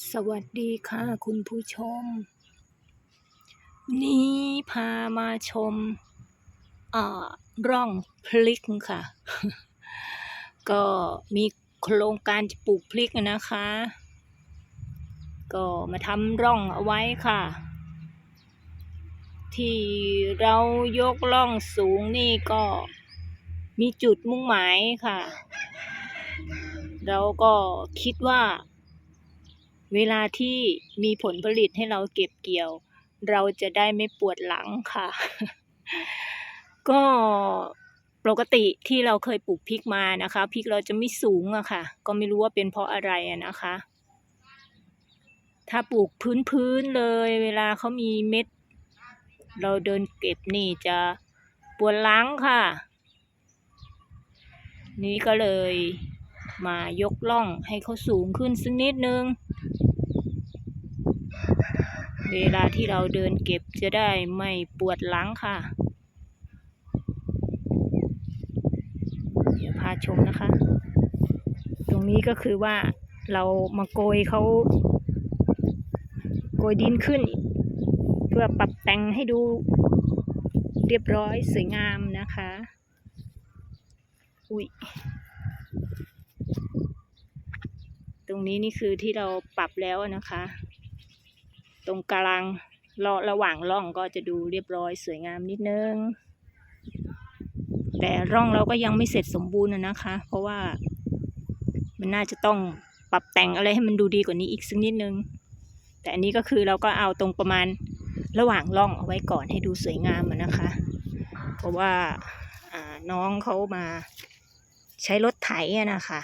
สวัสดีค่ะคุณผู้ชม นี้พามาชมอ่าร่องพลิกค่ะ ก็มีโครงการปลูกพลิกนะคะ ก็มาทำร่องเอาไว้ค่ะ ที่เรายกร่องสูงนี่ก็มีจุดมุ่งหมายค่ะ เราก็คิดว่า เวลาที่มีผลผลิตให้เราเก็บเกี่ยว เราจะได้ไม่ปวดหลังค่ะ ก็ปกติที่เราเคยปลูกพริกมานะคะพริกเราจะไม่สูงอะค่ะ ก็ไม่รู้ว่าเป็นเพราะอะไรอะนะคะ ถ้าปลูกพื้นๆเลย เวลาเขามีเม็ด เราเดินเก็บนี่จะปวดหลังค่ะ นี่ก็เลยมายกล่องให้เขาสูงขึ้นสักนิดนึง เวลาที่เราเดินเก็บจะได้ไม่ปวดหลังค่ะ เดี๋ยวพาชมนะคะ ตรงนี้ก็คือว่าเรามาโกยเขาโกยดินขึ้น เพื่อปรับแต่งให้ดูเรียบร้อยสวยงามนะคะ อุ้ยตรงนี้นี่คือที่เราปรับแล้วนะคะ ตรงกลางรอระหว่างร่องก็จะดูเรียบร้อยสวยงามนิดนึง แต่ร่องเราก็ยังไม่เสร็จสมบูรณ์นะคะ เพราะว่ามันน่าจะต้องปรับแต่งอะไรให้มันดูดีกว่านี้อีกสักนิดนึง แต่อันนี้ก็คือเราก็เอาตรงประมาณระหว่างร่องเอาไว้ก่อนให้ดูสวยงามนะคะ เพราะว่าน้องเขามาใช้รถไถนะคะ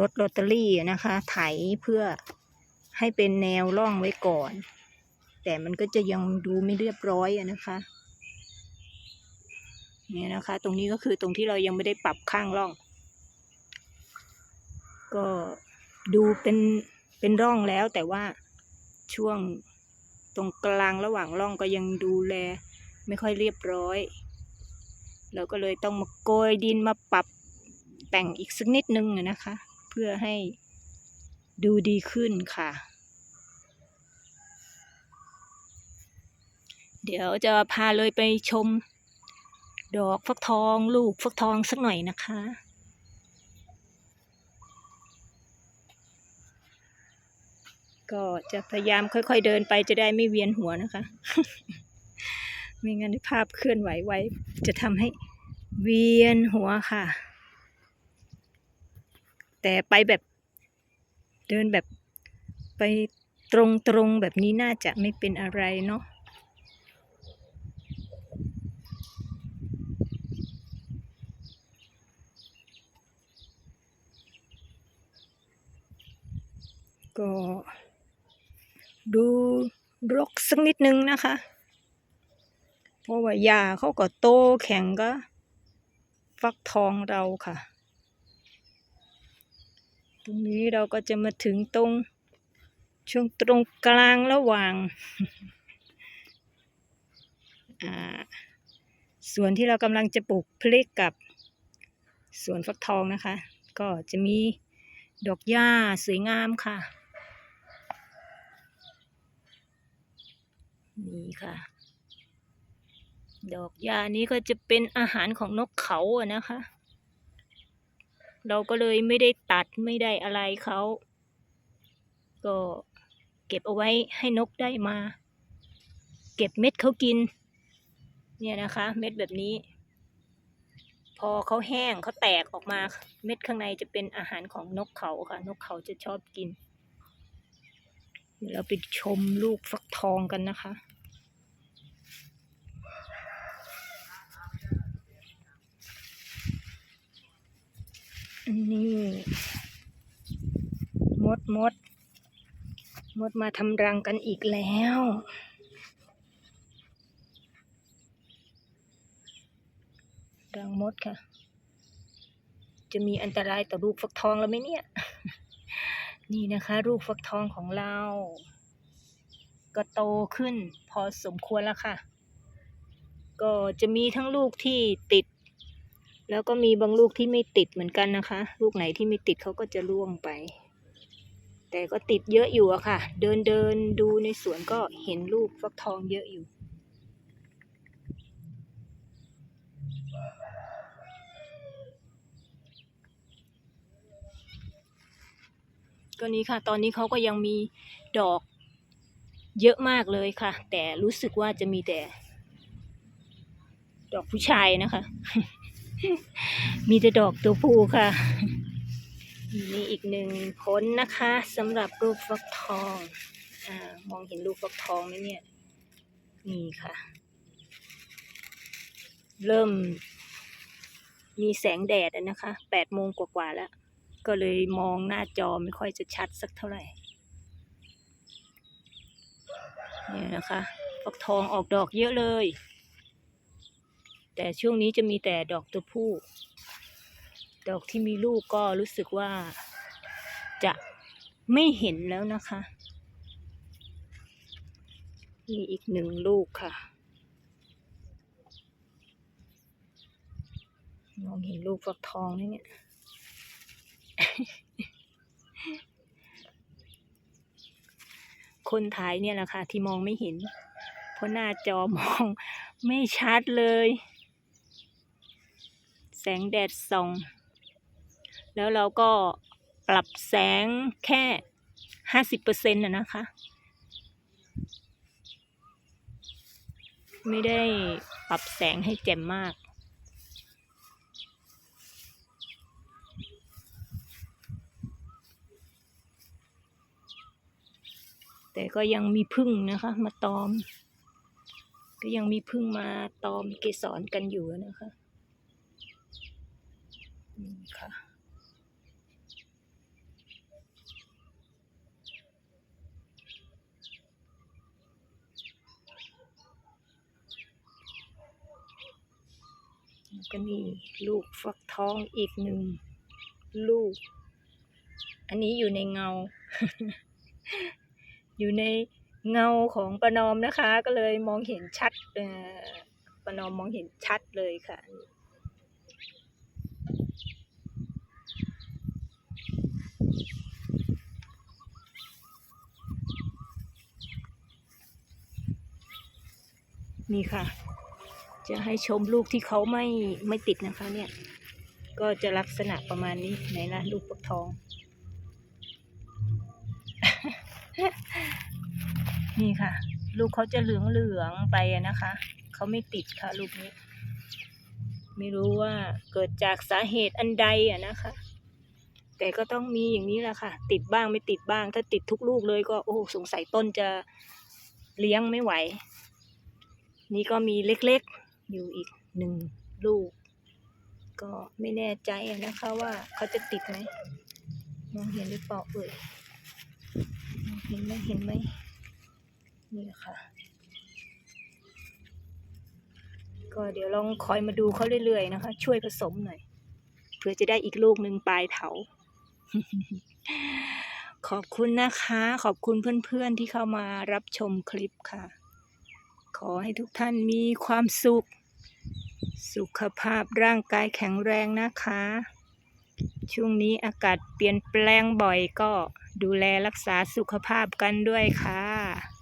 รถโรตารี่นะคะ ไถเพื่อ ให้เป็นแนวร่องไว้ก่อน แต่มันก็จะยังดูไม่เรียบร้อยอะนะคะเนี่ยนะคะ ตรงนี้ก็คือตรงที่เรายังไม่ได้ปรับข้างร่อง ก็ดูเป็นเป็นร่องแล้วแต่ว่าช่วงตรงกลางระหว่างร่องก็ยังดูแล ไม่ค่อยเรียบร้อย เราก็เลยต้องมาโกยดินมาปรับแต่งอีกสักนิดนึงนะคะ เพื่อให้ดูดีขึ้นค่ะ เดี๋ยวจะพาเลยไปชม ดอกฟักทองลูกฟักทองสักหน่อยนะคะ ก็จะพยายามค่อยๆเดินไปจะได้ไม่เวียนหัวนะคะ ไม่งั้นภาพเคลื่อนไหวไว้ จะทำให้เวียนหัวค่ะ แต่ไปแบบเดินแบบไปตรงๆแบบนี้น่าจะไม่เป็นอะไรเนาะ ก็ ดูรกสักนิดนึงนะคะ เพราะว่าหญ้าเขาก็โตแข็งก็ ฟักทองเราค่ะ ตรงนี้เราก็จะมาถึงตรง ช่วงตรงกลางระหว่าง ส่วนที่เรากำลังจะปลูกพลิกกับสวนฟักทองนะคะ ก็จะมีดอกหญ้าสวยงามค่ะ นี่ค่ะ ดอกหญ้านี้ก็จะเป็นอาหารของนกเขาอะนะคะ เราก็เลยไม่ได้ตัดไม่ได้อะไรเขา ก็เก็บเอาไว้ให้นกได้มา เก็บเม็ดเขากิน เนี่ยนะคะ เม็ดแบบนี้ พอเขาแห้งเขาแตกออกมา เม็ดข้างในจะเป็นอาหารของนกเขาค่ะ นกเขาจะชอบกิน เดี๋ยวเราไปชมลูกฟักทองกันนะคะนนี้มดมด มดมาทำรังกันอีกแล้วรังมดค่ะ จะมีอันตรายต่อลูกฟักทองแล้วไหมเนี่ย นี่นะคะลูกฟักทองของเรา ก็โตขึ้นพอสมควรแล้วค่ะ ก็จะมีทั้งลูกที่ติด แล้วก็มีบางลูกที่ไม่ติดเหมือนกันนะคะ ลูกไหนที่ไม่ติดเขาก็จะร่วงไป แต่ก็ติดเยอะอยู่อะค่ะ เดินเดินดูในสวนก็เห็นลูกฟักทองเยอะอยู่ ก็นี้ค่ะ ตอนนี้เขาก็ยังมีดอกเยอะมากเลยค่ะ แต่รู้สึกว่าจะมีแต่ ดอกผู้ชายนะคะ มีแต่ดอกตัวผู้ค่ะนี่อีกหนึ่งผลนะคะสำหรับลูกฟักทองอมองเห็นลูกฟักทองไหมเนี่ยนี่ค่ะ เริ่มมีแสงแดดนะคะแปดโมงกว่าๆแล้ว ก็เลยมองหน้าจอไม่ค่อยจะชัดสักเท่าไหร่เนี่ยนะคะฟักทองออกดอกเยอะเลย แต่ช่วงนี้จะมีแต่ดอกตัวผู้ ดอกที่มีลูกก็รู้สึกว่าจะไม่เห็นแล้วนะคะนี่อีกหนึ่งลูกค่ะ มองเห็นลูกฟักทองไหมเนี่ย คนถ่ายเนี่ยแหละค่ะ ที่มองไม่เห็น เพราะหน้าจอมองไม่ชัดเลย แสงแดดส่อง แล้วเราก็ปรับแสงแค่ห้าสิบเปอร์เซ็นต์นะนะคะ ไม่ได้ปรับแสงให้แจ่มมาก แต่ก็ยังมีพึ่งนะคะ มาตอม ก็ยังมีพึ่งมาตอมเกสรกันอยู่นะคะนี่ค่ะแล้วก็นี่ลูกฟักทองอีกหนึ่งลูก อันนี้อยู่ในเงา อยู่ในเงาของประนอมนะคะ ก็เลยมองเห็นชัดประนอมมองเห็นชัดเลยค่ะนี่ค่ะ จะให้ชมลูกที่เขาไม่ไม่ติดนะคะเนี่ย ก็จะลักษณะประมาณนี้ไหนล่ะลูกปักทอง นี่ค่ะ ลูกเขาจะเหลืองเหลืองๆไปนะคะ เขาไม่ติดค่ะ ลูกนี้ ไม่รู้ว่าเกิดจากสาเหตุอันใดอะนะคะ แต่ก็ต้องมีอย่างนี้แหละค่ะ ติดบ้างไม่ติดบ้าง ถ้าติดทุกลูกเลยก็โอ้สงสัยต้นจะเลี้ยงไม่ไหว นี่ก็มีเล็กๆอยู่อีกหนึ่งลูก ก็ไม่แน่ใจนะคะว่าเขาจะติดไหมมองเห็นหรือเปล่าเอ่ย เห็นไหมเห็นไหมนี่ค่ะ ก็เดี๋ยวลองคอยมาดูเขาเรื่อยๆนะคะ ช่วยผสมหน่อยเพื่อจะได้อีกลูกหนึ่งปลายเถา ขอบคุณนะคะ ขอบคุณเพื่อนๆที่เข้ามารับชมคลิปค่ะ ขอให้ทุกท่านมีความสุข สุขภาพร่างกายแข็งแรงนะคะ ช่วงนี้อากาศเปลี่ยนแปลงบ่อยก็ ดูแลรักษาสุขภาพกันด้วยค่ะ